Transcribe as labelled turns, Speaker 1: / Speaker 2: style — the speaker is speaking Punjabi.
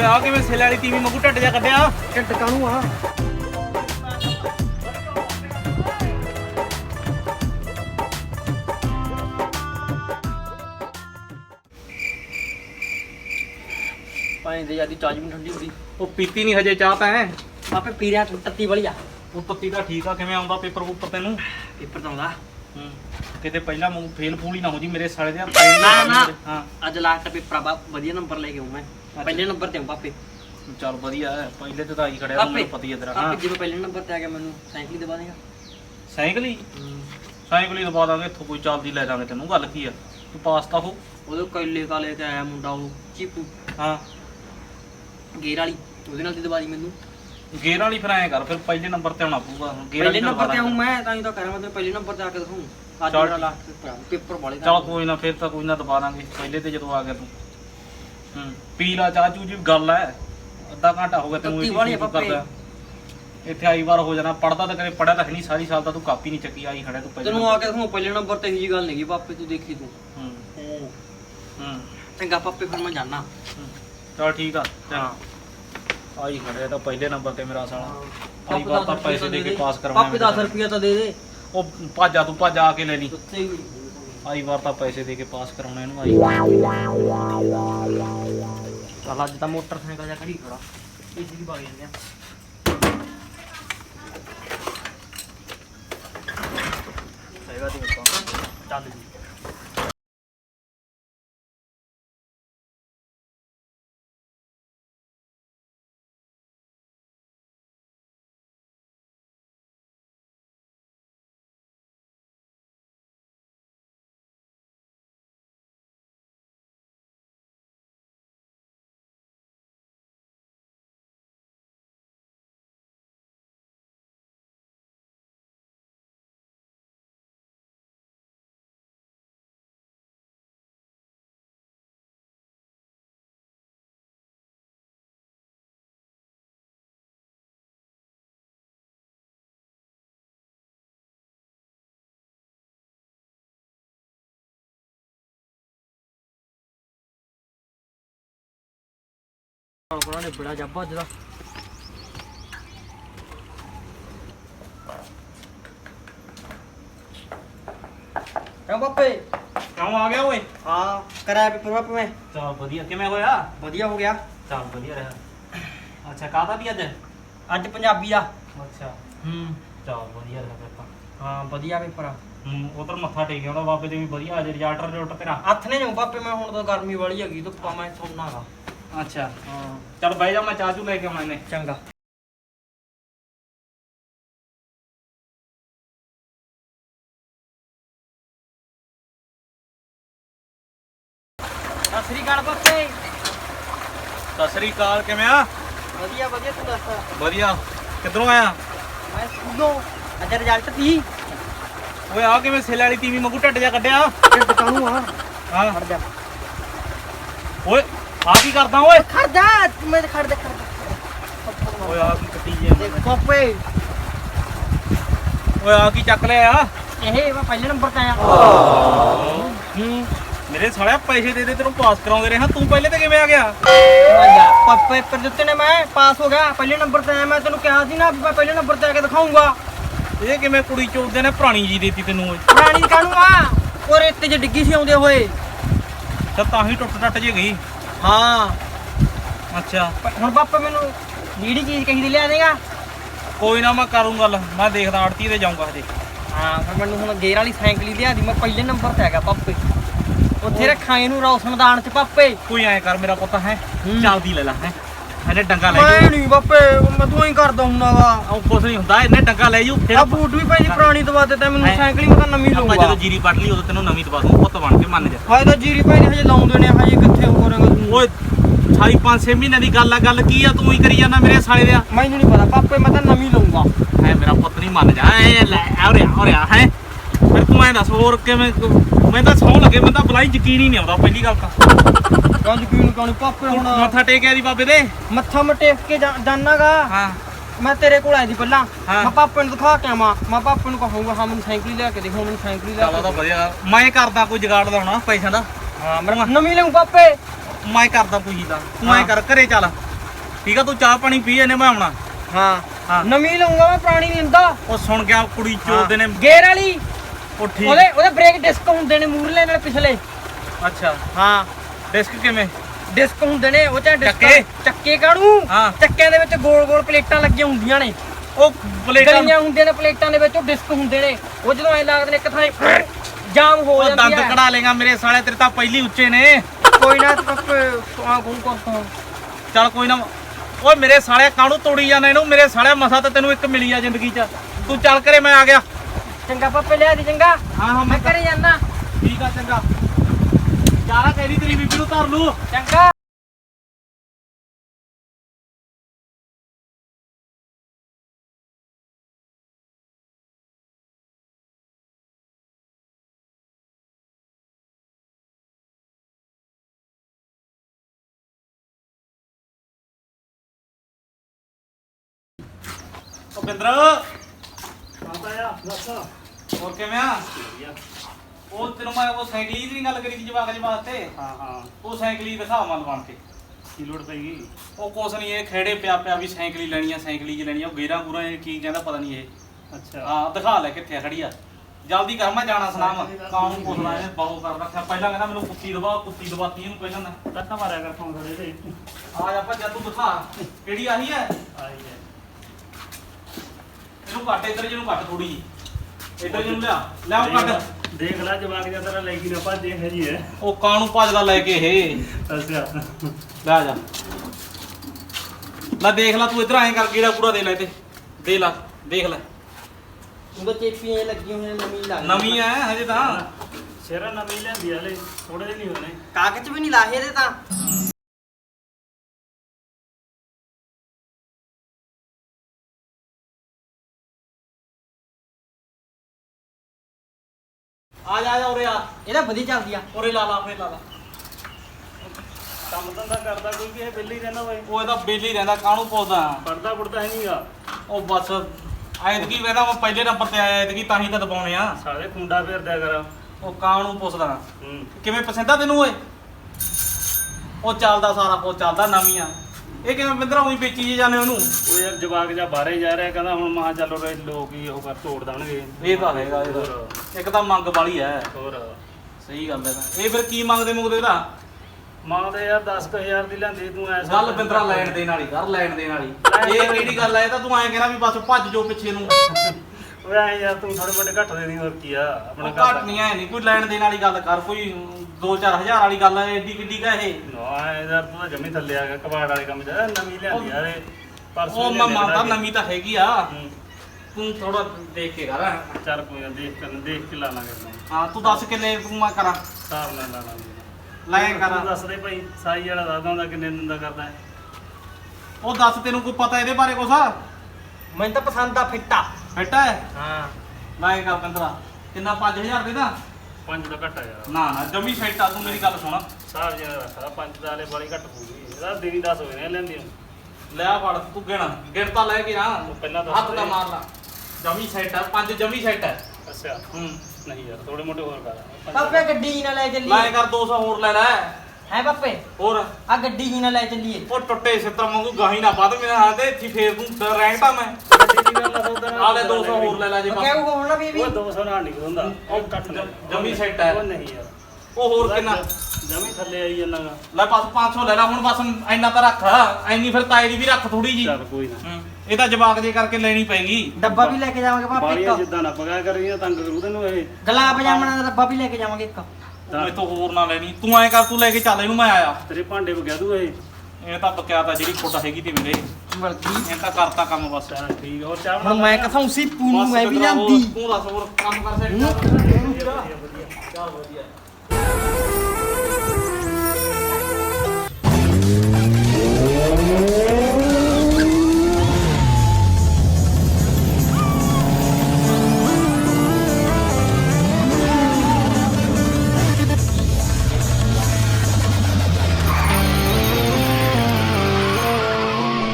Speaker 1: ਓਏ ਆ ਕਿਵੇਂ ਸੇਲੇ ਵਾਲੀ ਤੀਵੀਂ ਮਗੂ ਢੱਡ ਜਾ ਕੱਢਿਆ?
Speaker 2: ਢਿੱਡ ਕਾਹਨੂੰ ਆ? ਪਾਣੀ ਦੇ ਜਾਂਦੀ ਚਾਹ ਵੀ ਠੰਡੀ ਹੁੰਦੀ।
Speaker 1: ਉਹ ਪੀਤੀ ਨਹੀਂ ਹਜੇ ਚਾਹ ਤਾਂ ਹੈ
Speaker 2: ਆਪੇ ਪੀ ਰਿਆ ਤੱਤੀ ਵਾਲੀ ਆ।
Speaker 1: ਉਹ ਪੱਤੀ ਤਾਂ ਠੀਕ ਆ ਕਿਵੇਂ ਆਉਂਦਾ ਪੇਪਰ ਉੱਪਰ ਤੈਨੂੰ?
Speaker 2: ਪੇਪਰ ਤਾਂ ਆਉਂਦਾ।
Speaker 1: ਹੂੰ ਕਿਤੇ ਪਹਿਲਾਂ ਮੂੰਹ ਫੇਲ ਫੂਲ ਹੀ ਨਾ ਹੋ ਜੀ ਮੇਰੇ ਸਾਲੇ ਦੇ
Speaker 2: ਨਾ, ਨਾ।
Speaker 1: ਹਾਂ।
Speaker 2: ਅੱਜ ਲਾਸਟ ਪੇਪਰ ਆ ਬਾ ਵਧੀਆ ਨੰਬਰ ਲੈ ਕੇ ਆਉਂ ਮੈਂ। ਪਹਿਲੇ ਨੰਬਰ ਤੇ ਆਉਂ ਪਾਪੇ।
Speaker 1: ਚੱਲ ਵਧੀਆ ਹੈ ਪਹਿਲੇ ਤੇ ਤਾਂ ਆਈ ਖੜਿਆ ਤੂੰ ਮੈਨੂੰ ਪਤਾ ਹੀ ਹੈ ਤੇਰਾ। ਹਾਂ।
Speaker 2: ਪਾਪੇ ਜਦੋਂ ਪਹਿਲੇ ਨੰਬਰ ਤੇ ਆ ਗਿਆ ਮੈਨੂੰ ਸਾਈਕਲ ਹੀ ਦਵਾ ਦੇਗਾ।
Speaker 1: ਸਾਈਕਲ ਹੀ? ਸਾਈਕਲ ਹੀ ਦਵਾ ਦਾਂਗੇ ਇੱਥੋਂ ਕੋਈ ਚੱਲਦੀ ਲੈ ਦਾਂਗੇ ਤੈਨੂੰ ਗੱਲ ਕੀ ਆ? ਤੂੰ ਪਾਸ ਤਾਂ ਹੋ
Speaker 2: ਉਹਦੇ ਕੈਲੇ ਕਾਲੇ ਕੇ ਆਇਆ ਮੁੰਡਾ ਉਹ ਚੀਪੂ।
Speaker 1: ਹਾਂ।
Speaker 2: ਗੇਰ ਵਾਲੀ ਉਹਦੇ ਨਾਲ ਦੀ ਦਵਾ ਦੀ ਮੈਨੂੰ।
Speaker 1: ਗੇਅਰ ਵਾਲੀ ਫਿਰ ਐਂ ਕਰ ਫਿਰ ਪਹਿਲੇ ਨੰਬਰ ਤੇ ਆਉਣਾ ਪਊਗਾ। ਗੇਅਰ
Speaker 2: ਪਹਿਲੇ
Speaker 1: ਵਾਲੀ
Speaker 2: ਨੰਬਰ ਤੇ
Speaker 1: ਦਵਾ
Speaker 2: ਆਉਂ ਮੈਂ ਤਾਂ ਹੀ ਤਾਂ ਕਰਾਂ ਮੈਂ ਤੈਨੂੰ ਪਹਿਲੇ ਨੰਬਰ ਤੇ ਆ ਕੇ ਦਿਖਾਉਂ। ਅੱਜ
Speaker 1: ਚੱਲ
Speaker 2: ਮੇਰਾ ਲਾਸਟ ਪੇਪਰ ਵਾਲੇ
Speaker 1: ਚਲ ਕੋਈ ਨਾ ਫਿਰ ਤਾਂ ਕੋਈ ਨਾ ਦਬਾ ਦਾਂਗੇ ਪਹਿਲੇ ਤੇ ਜਦੋਂ ਆ ਗਿਆ ਤੂੰ। ਹੂੰ ਪੀ ਲਾ ਚਾਹ ਚੂ ਜੀ ਗੱਲ ਐ। ਅੱਧਾ ਘੰਟਾ ਹੋ ਗਿਆ ਤੈਨੂੰ
Speaker 2: ਤੱਤੀ
Speaker 1: ਇਹ
Speaker 2: ਵਾਲੀ।
Speaker 1: ਕਰਦਾ। ਇੱਥੇ ਆਈ ਵਾਰ ਹੋ ਜਾਣਾ ਪੜਦਾ ਤਾਂ ਕਰੇ ਪੜਿਆ ਤਾਂ ਹੈ ਨਹੀਂ ਸਾਰੀ ਸਾਲ ਤਾਂ ਤੂੰ ਕਾਪੀ ਨਹੀਂ ਚੱਕੀ ਆਈ ਖੜਿਆ ਤੂੰ ਪਹਿਲੇ।
Speaker 2: ਤੈਨੂੰ ਆ ਕੇ ਦਿਖਾਉਂ ਪਹਿਲੇ ਨੰਬਰ ਤੇ ਇਹੀ ਜੀ ਗੱਲ ਨਹੀਂਗੀ ਪਾਪੇ ਤੂੰ ਦੇਖੀ ਤੂੰ।
Speaker 1: ਹੂੰ। ਹੂੰ।
Speaker 2: ਚੰਗਾ ਪਾਪੇ ਫਿਰ ਮੈਂ ਜਾਣਾ
Speaker 1: ਚਲ ਠੀਕ ਆ
Speaker 2: ਹਾਂ।
Speaker 1: ਆਈ ਖੜਿਆ ਤਾਂ ਪਹਿਲੇ ਨੰਬਰ ਤੇ ਮੇਰਾ ਸਾਲਾ। ਆਈ
Speaker 2: ਪਾਪੇ
Speaker 1: ਵਾਰ ਤਾਂ ਪੈਸੇ ਦੇ ਕੇ
Speaker 2: ਦੇ।
Speaker 1: ਪਾਸ ਕਰਵਾਉਣਾ
Speaker 2: ਪਾਪੇ 10 ਰੁਪਏ ਤਾਂ ਦੇ ਦੇ।
Speaker 1: ਉਹ ਭਾਜਾ ਤੂੰ ਭਾਜਾ ਆ ਕੇ ਲੈ ਲਈ।
Speaker 2: ਉੱਤੇ ਹੀ
Speaker 1: ਆਈ ਵਾਰ ਤਾਂ ਪੈਸੇ ਦੇ ਕੇ ਪਾਸ ਕਰਾਉਣਾ ਇਹਨੂੰ ਆਈ
Speaker 2: ਚੱਲ ਅੱਜ ਤਾਂ ਮੋਟਰਸਾਈਕਲ ਜਾਂ ਖੜੀ ਖੜਾ। ਇਹ ਜੀ ਬਾਗ ਜਾਂਦੇ ਆ। ਸਹੀਵਾ ਦੀ ਚੱਲ ਜੀ। ਕੋਣਾ ਨੇ ਬੜਾ ਜੱਬਾ ਅੱਜ ਦਾ ਕਿਉਂ ਪਾਪੇ
Speaker 1: ਕਿਉਂ ਆ ਗਿਆ ਓਏ?
Speaker 2: ਹਾਂ ਕਰਾਇਆ ਪੇਪਰ ਪਾਪੇ ਮੈਂ
Speaker 1: ਚਲ ਵਧੀਆ ਕਿਵੇਂ ਹੋਇਆ?
Speaker 2: ਵਧੀਆ ਹੋ ਗਿਆ।
Speaker 1: ਚਲ ਵਧੀਆ ਰਿਹਾ। ਅੱਛਾ ਕਾਹਦਾ ਵੀ ਅੱਜ?
Speaker 2: ਅੱਜ ਪੰਜਾਬੀ ਦਾ।
Speaker 1: ਅੱਛਾ।
Speaker 2: ਹੂੰ।
Speaker 1: ਚਲ ਵਧੀਆ ਰਿਹਾ
Speaker 2: ਹਾਂ ਵਧੀਆ ਪੇਪਰ ਆ
Speaker 1: ਹੂੰ ਉਧਰ ਮੱਥਾ ਟੇਕ ਬਾਬੇ ਦੇ ਵੀ ਵਧੀਆ ਆ ਜੇ ਰਿਜ਼ਲਟ ਰਿਜ਼ਲਟ ਤੇਰਾ।
Speaker 2: ਹੱਥ ਨੇ ਜਾਉ ਪਾਪੇ ਮੈਂ ਹੁਣ ਤਾਂ ਗਰਮੀ ਵਾਲੀ ਹੈਗੀ ਧੁੱਪਾ ਮੈਂ ਸੌਣਾਗਾ
Speaker 1: ਅੱਛਾ
Speaker 2: ਹਾਂ
Speaker 1: ਚਲ ਬਹਿ ਜਾ ਮੈਂ ਚਾਹ ਚੂ ਲੈ ਕੇ ਆਉਣਾ ਇਹਨੇ
Speaker 2: ਚੰਗਾ ਸਤਿ ਸ੍ਰੀ ਅਕਾਲ ਪਾਪੇ।
Speaker 1: ਸਤਿ ਸ੍ਰੀ ਅਕਾਲ ਕਿਵੇਂ ਆ?
Speaker 2: ਵਧੀਆ ਵਧੀਆ ਤੂੰ ਦੱਸ?
Speaker 1: ਵਧੀਆ। ਕਿੱਧਰੋਂ ਆਇਆ?
Speaker 2: ਮੈਂ ਸਕੂਲੋਂ। ਅੱਜ ਰਿਜ਼ਲਟ ਸੀ
Speaker 1: ਓਏ ਆ ਕਿਵੇਂ ਸੇਲੇ ਵਾਲੀ ਤੀਵੀਂ ਮਗੂ ਢੱਡ ਜਾ ਕੱਢਿਆ?
Speaker 2: ਢਿੱਡ ਕਾਹਨੂੰ ਆ
Speaker 1: ਹਾਂ।
Speaker 2: ਖੜ ਜਾ।
Speaker 1: ਓਏ ਆ ਕੀ ਕਰਦਾ ਓਏ?
Speaker 2: ਖੜ ਜਾ ਮੈਂ ਖੜ ਜਾ ਖੜ
Speaker 1: ਓਏ ਆ ਕੀ ਕੱਟੀ ਜੇ
Speaker 2: ਦੇਖ ਪਾਪੇ
Speaker 1: ਓਏ ਆ ਕੀ ਚੱਕ ਲਿਆ? ਆ
Speaker 2: ਇਹ ਮੈਂ ਪਹਿਲੇ ਨੰਬਰ ਤੇ ਆਇਆ।
Speaker 1: ਹੂੰ। ਮੇਰੇ ਸਾਲਿਆ ਪੈਸੇ ਦੇ ਦੇ ਤੈਨੂੰ ਪਾਸ ਕਰਾਉਂਦੇ ਰਹੇ। ਹਾਂ ਤੂੰ ਪਹਿਲੇ ਤੇ ਕਿਵੇਂ ਆ ਗਿਆ?
Speaker 2: ਪਾਪੇ ਪੇਪਰ ਦਿੱਤੇ ਨੇ ਮੈਂ ਪਾਸ ਹੋ ਗਿਆ। ਪਹਿਲੇ ਨੰਬਰ ਤੇ ਆਇਆ ਮੈਂ ਤੈਨੂੰ ਕਿਹਾ ਸੀ ਨਾ ਵੀ ਮੈਂ ਪਹਿਲੇ ਨੰਬਰ ਤੇ ਆ ਕੇ ਦਿਖਾਉਂਗਾ।
Speaker 1: ਇਹ ਕਿਵੇਂ ਕੁੜੀ ਚੋਦਦੇ ਨੇ ਪੁਰਾਣੀ ਜੀ ਦੇਤੀ ਤੈਨੂੰ ਓਏ?
Speaker 2: ਰਾਣੀ ਕਾਹਨੂੰ ਆ? ਉਹ ਰੇਤੇ 'ਚ ਡਿੱਗੀ ਸੀ ਆਉਂਦੇ ਹੋਏ।
Speaker 1: ਤਾਂ ਤਾਂ ਹੀ ਟੁੱਟ ਟੱਟ ਜੇ ਗਈ।
Speaker 2: ਹਾਂ।
Speaker 1: ਅੱਛਾ।
Speaker 2: ਹੁਣ ਪਾਪਾ ਮੈਨੂੰ ਜਿਹੜੀ ਚੀਜ਼ ਕਹੀ ਦੀ ਲਿਆ ਦੇਗਾ।
Speaker 1: ਕੋਈ ਨਾ ਮੈਂ ਕਰੂੰ ਗੱਲ ਮੈਂ ਦੇਖਦਾ ਆੜਤੀ ਤੇ ਜਾਊਂਗਾ ਹਜੇ।
Speaker 2: ਹਾਂ ਫਿਰ ਮੈਨੂੰ ਹੁਣ ਗੇਅਰ ਵਾਲੀ ਸਾਈਕਲ ਹੀ ਲਿਆ ਦੀ ਮੈਂ ਪਹਿਲੇ ਨੰਬਰ ਤੇ ਹੈਗਾ ਪਾਪੇ ਉੱਥੇ ਰੱਖਾਂ ਇਹਨੂੰ ਰੌਸ਼ਨਦਾਨ 'ਚ ਪਾਪੇ
Speaker 1: ਕੋਈ ਐ ਕਰ ਮੇਰਾ ਪੁੱਤ ਹੈ।
Speaker 2: ਹੂੰ।
Speaker 1: ਚੱਲਦੀ ਲੈ ਲੈ ਹੈ। ਇਹਨੇ ਡੰਗਾ ਲੈ
Speaker 2: ਮੈਂ
Speaker 1: ਜੂ।
Speaker 2: ਨਹੀਂ ਪਾਪੇ ਮੈਂ ਤੂੰ ਹੀ ਕਰਦਾ ਹੁੰਨਾਗਾ
Speaker 1: ਉਹ ਕੁਛ ਨਹੀਂ ਹੁੰਦਾ ਇਹਨੇ ਡੰਗਾ ਲੈ ਜੂ ਫਿਰ
Speaker 2: ਆ ਬੂਟ ਵੀ ਭਾਈ ਪੁਰਾਣੀ ਦਵਾ ਦਿੱਤਾ ਮੈਨੂੰ
Speaker 1: ਹੈਂ?
Speaker 2: ਸਾਈਕਲ ਹੀ ਮੈਂ ਤਾਂ ਨਵੀਂ ਲਊਂਗਾ
Speaker 1: ਜਦੋਂ ਜੀਰੀ ਪੱਟ ਲਈ ਉਦੋਂ ਤੈਨੂੰ ਨਵੀਂ ਦਵਾ ਦੂੰ ਪੁੱਤ ਬਣ ਕੇ ਮੰਨ ਜਾ।
Speaker 2: ਹਾਏ ਤਾਂ ਜੀਰੀ ਭਾਈ ਨੇ ਹਜੇ ਲਾਉਂਦੇ ਨੇ ਹਜੇ ਕਿੱਥੇ
Speaker 1: ਓਏ ਸਾਰੀ 5-6 ਮਹੀਨੇ ਦੀ ਗੱਲ ਆ ਗੱਲ ਕੀ ਆ? ਤੂੰ ਹੀ ਕਰੀ ਜਾਂਦਾ ਮੇਰੇ ਸਾਲੇ ਦੇ
Speaker 2: ਮੈਨੂੰ ਨਹੀਂ ਪਤਾ ਪਾਪੇ ਮੈਂ ਤਾਂ ਨਵੀਂ ਲਊਂਗਾ।
Speaker 1: ਹੈ ਮੇਰਾ ਪੁੱਤ ਨਹੀਂ ਮੰਨ ਜਾ। ਐ ਲੈ ਔਰਿਆ ਔਰਿਆ ਹੈ। ਫਿਰ ਤੂੰ ਐ ਦੱਸ ਹੋਰ ਕਿਵੇਂ ਮੈਂ ਤਾਂ ਸੌ ਲੱਗੇ ਮੈਂ ਤਾਂ ਬਲਾਈ ਯਕੀਨ ਹੀ ਨਹੀਂ ਆਉਂਦਾ ਪਹਿਲੀ ਗੱਲ ਤਾਂ।
Speaker 2: ਕੰਜ ਕਿਉਂ ਕਾਣੀ ਪਾਪੇ ਹੁਣ
Speaker 1: ਮੱਥਾ ਟੇਕਿਆ ਦੀ ਬਾਬੇ ਦੇ?
Speaker 2: ਮੱਥਾ ਮਟੇਕ ਕੇ ਜਾ- ਜਾਨਾਗਾ
Speaker 1: ਹਾਂ।
Speaker 2: ਮੈਂ ਤੇਰੇ ਕੋਲ ਆਈ ਸੀ ਪਹਿਲਾਂ। ਮੈਂ ਪਾਪੇ ਨੂੰ ਦਿਖਾ ਕੇ ਆਵਾਂ। ਮੈਂ ਪਾਪੇ ਨੂੰ ਕਹੂੰਗਾ ਹਾਂ ਮੈਨੂੰ ਸਾਈਕਲ ਲਿਆ ਕੇ ਦੇਖੋ ਮੈਨੂੰ ਸਾਈਕਲ ਲਿਆ ਕੇ
Speaker 1: ਤਾਂ ਵਧੀਆ। ਮੈਂ ਕਰਦਾ ਕੋਈ ਜਗਾੜ ਲਾਉਣਾ ਪੈਸਿਆਂ ਦਾ।
Speaker 2: ਹਾਂ ਮੈਂ ਨਵੀਂ ਲਊਂ ਪਾਪੇ।
Speaker 1: ਮੈਂ ਕਰਦਾ ਕੋਈ ਦਾ ਤੂੰ ਐ ਕਰ ਘਰੇ ਚੱਲ। ਠੀਕ ਆ ਤੂੰ ਚਾਹ ਪਾਣੀ ਪੀ ਇਹਨੇ ਮੈਂ ਆਉਣਾ।
Speaker 2: ਹਾਂ।
Speaker 1: ਹਾਂ।
Speaker 2: ਨਵੀਂ ਲਊਂਗਾ ਮੈਂ ਪੁਰਾਣੀ ਨਹੀਂ ਲੈਂਦਾ
Speaker 1: ਉਹ ਸੁਣ ਗਿਆ ਕੁੜੀ ਚੋਦੇ ਨੇ।
Speaker 2: ਗੇਅਰ ਵਾਲੀ।
Speaker 1: ਉਹ ਠੀਕ।
Speaker 2: ਉਹਦੇ ਉਹਦੇ ਬ੍ਰੇਕ ਡਿਸਕ ਹੁੰਦੇ ਨੇ ਮੂਰਲੇ ਨਾਲ ਪਿਛਲੇ।
Speaker 1: ਅੱਛਾ।
Speaker 2: ਹਾਂ।
Speaker 1: ਡਿਸਕ ਕਿਵੇਂ?
Speaker 2: ਡਿਸਕ ਹੁੰਦੇ ਨੇ ਉਹ ਚ ਡਿਸਕ
Speaker 1: ਚੱਕੇ?
Speaker 2: ਚੱਕੇ ਕਾਣੂ
Speaker 1: ਹਾਂ।
Speaker 2: ਚੱਕਿਆਂ ਦੇ ਵਿੱਚ ਗੋਲ ਗੋਲ ਪਲੇਟਾਂ ਲੱਗੀਆਂ ਹੁੰਦੀਆਂ ਨੇ।
Speaker 1: ਉਹ ਪਲੇਟਾਂ
Speaker 2: ਗਲੀਆਂ ਹੁੰਦੀਆਂ ਨੇ ਪਲੇਟਾਂ ਦੇ ਵਿੱਚ ਉਹ ਡਿਸਕ ਹੁੰਦੇ ਨੇ। ਉਹ ਜਦੋਂ ਐ ਲੱਗਦੇ ਨੇ ਇੱਕ ਥਾਂ ਜਾਮ ਹੋ
Speaker 1: ਉਹ
Speaker 2: ਜਾਂਦੀ
Speaker 1: ਦੰਦ
Speaker 2: ਹੈ
Speaker 1: ਕਢਾ ਲੇਗਾ ਮੇਰੇ ਸਾਲੇ ਤੇਰੇ ਤਾਂ ਪਹਿਲੀ ਉੱਚੇ ਨੇ।
Speaker 2: ਕੋਈ ਨਾ ਤੂੰ ਆ ਗੁੰਮ ਕਰ
Speaker 1: ਚੱਲ ਕੋਈ ਨਾ ਓਏ ਮੇਰੇ ਸਾਲੇ ਕਾਹਨੂੰ ਤੋੜੀ ਜਾਂਦਾ ਇਹਨੂੰ? ਮੇਰੇ ਸਾਲੇ ਮਸਾ ਤਾਂ ਤੈਨੂੰ ਇੱਕ ਮਿਲੀ ਆ ਜ਼ਿੰਦਗੀ 'ਚ। ਤੂੰ ਚੱਲ ਕਰੇ ਮੈਂ ਆ ਗਿਆ।
Speaker 2: ਚੰਗਾ ਪਾਪੇ ਲਿਆ ਦੀ ਚੰਗਾ।
Speaker 1: ਹਾਂ ਹਾਂ
Speaker 2: ਮੈਂ ਘਰੇ ਜਾਣਾ
Speaker 1: ਠੀਕ ਆ ਚੰਗਾ। ਯਾਰਾ ਕਹਿਦੀ ਤੇਰੀ ਬੀਬੀ ਨੂੰ ਧਰ ਲੂ।
Speaker 2: ਚੰਗਾ।
Speaker 1: ਉਹ ਬਿੰਦਰ ਹੋਰ ਕਿਵੇਂ ਆ? ਉਹ ਤੈਨੂੰ ਮੈਂ ਉਹ ਸਾਈਕਲੀ ਦੀ ਗੱਲ ਕਰੀ ਸੀ ਜਵਾਕ ਜੀ ਵਾਸਤੇ।
Speaker 3: ਹਾਂ ਹਾਂ।
Speaker 1: ਉਹ ਸਾਈਕਲੀ ਦਿਖਾ ਮਨ ਬਣ ਕੇ।
Speaker 3: ਕੀ ਲੋੜ ਪੈਗੀ
Speaker 1: ਉਹ ਕੁਛ ਨਹੀਂ ਇਹ ਖੇੜੇ ਪਿਆ ਪਿਆ ਵੀ ਸਾਈਕਲੀ ਲੈਣੀ ਆ ਸਾਈਕਲੀ ਜੀ ਲੈਣੀ ਆ। ਉਹ ਗੇਰਾਂ ਗੂਰਾਂ ਇਹ ਕੀ ਕਹਿੰਦਾ ਪਤਾ ਨਹੀਂ ਇਹ।
Speaker 3: ਅੱਛਾ।
Speaker 1: ਹਾਂ ਦਿਖਾ ਲੈ ਕਿੱਥੇ ਆ ਖੜੀ ਆ। ਜਲਦੀ ਕਰ ਮੈਂ ਜਾਣਾ ਸੁਨਾਮ ਕਾਉਂ ਨੂੰ ਪੁੱਛਣਾ ਇਹ ਬਾਹੂ ਕਰ ਰੱਖਿਆ। ਪਹਿਲਾਂ ਕਹਿੰਦਾ ਮੈਨੂੰ ਕੁੱਤੀ ਦਵਾ ਕੁੱਤੀ ਦਵਾਤੀ ਇਹਨੂੰ ਪਹਿਲਾਂ ਨਾ
Speaker 3: ਕੱਟਾ ਮਾਰਿਆ ਕਰ ਫੋਨ ਕਰੇ ਤੇ।
Speaker 1: ਆ ਜਾ ਭੱਜਾ ਤੂੰ ਦਿਖਾ। ਕਿਹੜੀ ਆਹੀ ਹੈ?
Speaker 3: ਆਈ ਹੈ।
Speaker 1: ਇਹਨੂੰ ਕੱਟ ਇੱਧਰ ਜਿਹਨੂੰ ਕੱਟ ਥੋੜੀ ਜੀ ਇੱਧਰ ਜਿਹਨੂੰ ਲਿਆ ਲੈ ਉਹ ਕੱਟ
Speaker 3: ਦੇਖ ਲੈ ਜਵਾਕ ਜਿਹਾ ਤੇਰਾ ਲੈ ਗਈ ਨਾ ਭੱਜ ਦੇਖ ਜੀ ਹੈ।
Speaker 1: ਉਹ ਕਾਣੂ ਭੱਜਦਾ ਲੈ ਕੇ ਇਹ?
Speaker 3: ਅੱਛਾ।
Speaker 1: ਲੈ ਆ ਜਾ। ਲੈ ਦੇਖ ਲੈ ਤੂੰ ਇੱਧਰ ਐਂ ਕਰ ਕੀੜਾ ਕੂੜਾ ਦੇ ਲੈ ਤੇ ਦੇ ਲੈ ਦੇਖ ਲੈ।
Speaker 2: ਉਹਦੇ ਚੇਪੀਆਂ ਲੱਗੀਆਂ ਹੋਈਆਂ ਨਵੀਂ ਲੱਗ
Speaker 1: ਨਵੀਂ ਐ ਹਜੇ ਤਾਂ।
Speaker 3: ਸ਼ੇਰਾ ਨਵੀਂ ਲੈਂਦੀ ਹਲੇ ਥੋੜੇ ਦਿਨ ਹੀ ਹੋਣੇ।
Speaker 2: ਕਾਗਜ਼ ਵੀ ਨਹੀਂ ਲਾਹੇ ਇਹਦੇ ਤਾਂ।
Speaker 1: ਆ ਜਾ ਆ ਜਾ ਉਰੇ ਆ।
Speaker 2: ਇਹਦਾ ਵਧੀਆ ਚੱਲਦੀ ਆ।
Speaker 1: ਉਰੇ ਲਾ ਲਾ ਫੇਰ ਲਾ ਲਾ।
Speaker 3: ਕੰਮ ਧੰਦਾ ਕਰਦਾ ਕੋਈ ਕਿ ਇਹ ਹੀ ਰਹਿੰਦਾ ਬਾਈ
Speaker 1: ਉਹ ਇਹਦਾ ਬੇਲੀ ਰਹਿੰਦਾ ਕਾਣੂ ਪੌਦਾ
Speaker 3: ਪੜਦਾ ਪੁੜਦਾ ਹੈ ਨਹੀਂਗਾ
Speaker 1: ਉਹ ਬਸ ਐਤਕੀ ਵੇਦਾ ਮੈਂ ਪਹਿਲੇ ਨੰਬਰ ਤੇ ਆਇਆ ਐਤਕੀ ਤਾਂ ਹੀ ਤਾਂ ਦਬਾਉਣੇ ਆ।
Speaker 3: ਸਾਰੇ ਖੁੰਡਾ ਫੇਰਦਾ ਕਰ।
Speaker 1: ਉਹ ਕਾਣੂ ਪੁੱਛਦਾ?
Speaker 3: ਹੂੰ।
Speaker 1: ਕਿਵੇਂ ਪਸੰਦਾ ਤੈਨੂੰ ਓਏ? ਉਹ ਚੱਲਦਾ ਸਾਰਾ ਕੁਝ ਚੱਲਦਾ ਨਵੀਂ ਆ। ਇਹ ਕਿਵੇਂ ਬਿੰਦਰਾ ਉਹੀ ਵੇਚੀ ਜੇ ਜਾਂਦੇ ਉਹਨੂੰ?
Speaker 3: ਉਹ ਯਾਰ ਜਵਾਕ ਜਾ ਬਾਹਰੇ ਜਾ ਰਿਹਾ ਕਹਿੰਦਾ ਹੁਣ ਮਹਾ ਚੱਲੋ ਰੇ ਲੋਕ ਹੀ ਉਹ ਕਰ ਤੋੜ ਦੇਣਗੇ।
Speaker 1: ਇਹ ਤਾਂ ਹੈਗਾ ਇਹ
Speaker 3: ਹੋਰ।
Speaker 1: ਤਾਂ। ਇੱਕ ਤਾਂ ਮੰਗ ਵਾਲੀ ਐ
Speaker 3: ਹੋਰ।
Speaker 1: ਸਹੀ ਗੱਲ ਹੈ ਤਾਂ। ਇਹ ਫਿਰ ਕੀ ਮੰਗਦੇ ਮੁਗਦੇ ਇਹਦਾ?
Speaker 3: ਮਾਂ ਦੇ ਯਾਰ 10000 ਦੀ ਲੈਂਦੀ ਤੂੰ ਐਸਾ
Speaker 1: ਗੱਲ ਬਿੰਦਰਾ ਲੈਣ ਦੇਣ ਵਾਲੀ ਕਰ ਲੈਣ ਦੇਣ ਵਾਲੀ। ਇਹ ਕਿਹੜੀ ਗੱਲ ਐ ਇਹ ਤਾਂ ਤੂੰ ਐਂ ਕਹਿਣਾ ਵੀ ਬਸ ਭੱਜ ਜੋ ਪਿੱਛੇ ਨੂੰ।
Speaker 3: ਓਏ ਐ ਯਾਰ ਤੂੰ ਥੋੜੇ ਵੱਡੇ ਘੱਟ ਦੇ ਦੀ ਹੋਰ ਕੀ ਆ? ਆਪਣਾ
Speaker 1: ਘੱਟ ਨਹੀਂ ਐ ਨਹੀਂ ਕੋਈ ਲੈਣ ਦੇਣ ਵਾਲੀ ਗੱਲ ਕਰ ਕੋਈ 2-4000 ਵਾਲੀ ਗੱਲ ਐ ਏਡੀ ਕਿੱਡੀ ਕਾ ਇਹ?
Speaker 3: ਨਾ ਯਾਰ ਤੂੰ ਤਾਂ ਜਮੀ ਥੱਲੇ ਆ ਗਿਆ ਕਬਾੜ ਵਾਲੇ ਕੰਮ ਚ। ਇਹ ਨਵੀਂ ਲਿਆਂਦੀ ਯਾਰ ਇਹ ਪਰਸੋਂ
Speaker 1: ਉਹ ਮੈਂ
Speaker 3: ਲਿਆਂਦੀ।
Speaker 1: ਨਵੀਂ। ਤਾਂ ਹੈਗੀ ਆ।
Speaker 3: ਹੂੰ,
Speaker 1: ਤੂੰ ਥੋੜਾ ਦੇਖ ਕੇ ਕਰ।
Speaker 3: ਚੱਲ ਕੋਈ ਨਾ ਦੇਖ ਕਰ ਦੇਖ ਕੇ ਲਾ ਲਾਂਗੇ ਆਪਾਂ।
Speaker 1: ਹਾਂ ਤੂੰ ਦੱਸ ਕਿੰਨੇ ਤੂੰ ਮੈਂ ਕਰਾਂ?
Speaker 3: ਹਿਸਾਬ ਨਾਲ ਲਾ ਲਾਂਗੇ।
Speaker 1: ਲੈ ਕਰ।
Speaker 3: ਤੂੰ ਦੱਸ ਦੇ ਭਾਈ ਸਾਈ ਵਾਲਾ ਦੱਸਦਾ ਹੁੰਦਾ ਕਿੰਨੇ ਦਿਨ ਦਾ ਕਰਦਾ ਹੈ
Speaker 1: ਉਹ ਦੱਸ ਤੈਨੂੰ ਕੋਈ ਪਤਾ ਇਹਦੇ ਬਾਰੇ ਕੁਛ?
Speaker 2: ਮੈਨੂੰ ਤਾਂ ਪਸੰਦ ਆ ਫਿੱਟਾ।
Speaker 1: ਫਿੱਟਾ ਹੈ?
Speaker 2: ਹਾਂ।
Speaker 1: ਲੈ ਕਰ ਬੰਦਰਾ ਕਿੰਨਾ? 5000 ਦੇ ਦਾ?
Speaker 3: ਪੰਜ ਦਾ ਘੱਟ ਆ ਯਾਰ।
Speaker 1: ਨਾ ਨਾ ਜਮੀ ਫਿੱਟ ਆ ਤੂੰ ਮੇਰੀ ਗੱਲ ਸੁਣ।
Speaker 3: ਹਿਸਾਬ ਜਿਹਾ ਰੱਖਦਾ ਪੰਜ ਦਾ ਵਾਲੇ ਵਾਲੀ ਘੱਟ ਪੂਗੀ ਇਹਦਾ ਦਿਨ 10 ਹੋਏ ਨੇ ਲੈਂਦੀ ਨੂੰ
Speaker 1: ਲੈ ਆ ਫੜ ਤੂੰ ਗਿਣ ਗਿਣ ਤਾਂ ਲੈ ਕੇ
Speaker 3: ਤੂੰ ਪਹਿਲਾਂ ਦੱਸ
Speaker 1: ਹੱਥ ਦਾ
Speaker 3: ਦੇ।
Speaker 1: ਮਾਰ ਲਾ। ਜਮੀ ਸੈੱਟ ਆ ਪੰਜ ਜਮੀ ਸੈੱਟ ਹੈ
Speaker 3: ਅੱਛਾ।
Speaker 1: ਹੂੰ।
Speaker 3: ਨਹੀਂ ਯਾਰ ਥੋੜੇ ਮੋਟੇ ਹੋਰ ਕਰ।
Speaker 2: ਪਾਪੇ ਗੱਡੀ ਨਾ ਲੈ
Speaker 1: ਲੈ
Speaker 2: ਚੱਲੀਏ
Speaker 1: ਕਰ 200 ਹੋਰ ਲੈ ਲੈ।
Speaker 2: ਹੈ ਪਾਪੇ
Speaker 1: ਹੋਰ।
Speaker 2: ਆ ਗੱਡੀ ਨਾ ਲੈ ਚੱਲੀਏ।
Speaker 1: ਉਹ ਟੁੱਟੇ ਸਿੱਤਰ ਵਾਂਗੂ ਗਾਹੀ ਨਾ ਵੱਧ ਮੇਰਾ ਹੱਥ ਇੱਥੇ ਫੇਰ ਤੂੰ ਰੈਂਟਾ ਮੈਂ।
Speaker 3: ਗੱਡੀ ਦੀ ਗੱਲ ਆ ਸੌਦਾ ਨਾਲ
Speaker 1: ਆ ਲੈ 200 ਹੋਰ ਲੈ ਲੈ ਜੇ
Speaker 2: ਮੈਂ
Speaker 1: ਬਸ
Speaker 2: ਕਿਹਾ ਹੁਣ ਨਾ ਵੀ ਵੀ
Speaker 3: ਉਹ 200 ਨਾਲ ਨਹੀਂ ਹੁੰਦਾ। ਉਹ ਕੱਟ
Speaker 1: ਜ- ਜਮੀ set ਹੈ।
Speaker 3: ਉਹ ਨਹੀਂ ਯਾਰ।
Speaker 1: ਉਹ ਹੋਰ ਕਿੰਨਾ?
Speaker 3: ਜਮੀ ਥੱਲੇ ਆਈ ਜਾਂਦਾ
Speaker 1: ਲੈ ਬਸ 500 ਲੈ ਲੈ ਹੁਣ ਬਸ ਇੰਨਾ ਤਾਂ ਰੱਖ। ਐਨੀ ਫਿਰ ਤਾਏ ਦੀ ਵੀ ਰੱਖ ਥੋੜੀ ਜੀ
Speaker 3: ਚੱਲ ਕੋਈ ਨਾ।
Speaker 1: ਇਹ ਤਾਂ ਜਵਾਕ ਜੇ ਕਰਕੇ ਲੈਣੀ ਪੈਗੀ।
Speaker 2: ਡੱਬਾ ਵੀ ਲੈ ਕੇ ਜਾਵਾਂਗੇ ਪਾਪੇ
Speaker 3: ਬਾਲੀਆਂ
Speaker 2: ਇੱਕ
Speaker 3: ਜਿੱਦਾਂ ਨਾ ਪਗਾ ਕਰੀਆਂ ਤੰਗ ਕਰੂ ਤੈਨੂੰ ਇਹ।
Speaker 2: ਗੁਲਾਬ ਜਾਮਣਾ ਦਾ ਡੱਬਾ ਵੀ ਲੈ ਕੇ ਜਾਵਾਂਗੇ ਇੱਕ।
Speaker 1: ਤੂੰ ਮੈਥੋਂ ਹੋਰ ਨਾ ਲੈਣੀ। ਤੂੰ ਐਂ ਕਰ ਤੂੰ ਲੈ ਕੇ ਚੱਲ ਇਹਨੂੰ ਮੈਂ ਆਇਆ।
Speaker 3: ਤੇਰੇ ਭਾਂਡੇ ਵਗਿਆ ਦੂ ਇਹ।
Speaker 1: ਇਹ ਤਾਂ ਬਕਿਆ ਤਾਂ ਜਿਹੜੀ ਖੋਟਾ ਹੈਗੀ ਤੇ ਮੇਰੇ।
Speaker 2: ਬਲਕੀ
Speaker 1: ਇਹ ਤਾਂ ਕਰਤਾ ਕੰਮ ਬਸ।
Speaker 3: ਠੀਕ ਹੋਰ ਚਾਹ
Speaker 2: ਹੁਣ ਮੈਂ ਕਥਾਂ ਉਸੇ ਪੂਨੂੰ ਮੈਂ ਵੀ ਜਾਂਦੀ
Speaker 1: ਤੂੰ ਦੱਸ ਹੋਰ ਕੰਮ ਕਰ
Speaker 2: ਹੂੰ।
Speaker 3: ਵਧੀਆ।
Speaker 1: ਵਧੀਆ।